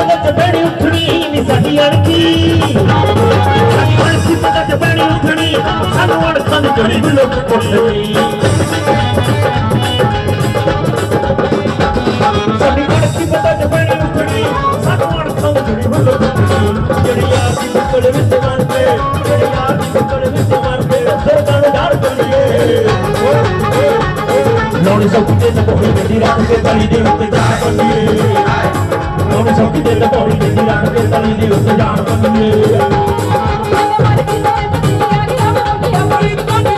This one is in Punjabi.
ਅਣਖੀ ਪਲਕ ਉੱਠਣੀ, ਨੀ ਸਾਡੀ ਅਣਖੀ। ਸਾਡੀ ਅਣਖੀ ਪਲਕ ਬੈਣੀ ਉੱਠਣੀ, ਸਾਨੂੰ ਅਣਖਾਂ ਦੀ ਜੜੀ ਵੀ ਲੋਕ ਪੁੱਛਣੀ ਸਾਡੀ ਅਣਖੀ ਪਲਕ ਬੈਣੀ ਉੱਠਣੀ, ਸਾਨੂੰ ਅਣਖਾਂ ਦੀ ਜੜੀ ਵੀ ਲੋਕ ਪੁੱਛਣੀ ਜਿਹੜੀ ਯਾਰ ਦੀ ਬੁੱਕਲ ਵਿੱਚ ਮਰ ਕੇ, ਜਿਹੜੀ ਯਾਰ ਦੀ ਬੁੱਕਲ ਵਿੱਚ ਮਰ ਕੇ ਸਰਦਾਂ ਨੂੰ ਡਰ ਕਰੀਏ ਲੋਣੀ ਸੌਕੀ ਤੇ ਤਪੋਹੀ ਗੱਡੀ ਰੱਖ ਕੇ ਤਲੀ ਦੇ ਉੱਤੇ ਜਾ ਬੰਨੀਏ you, the young man, the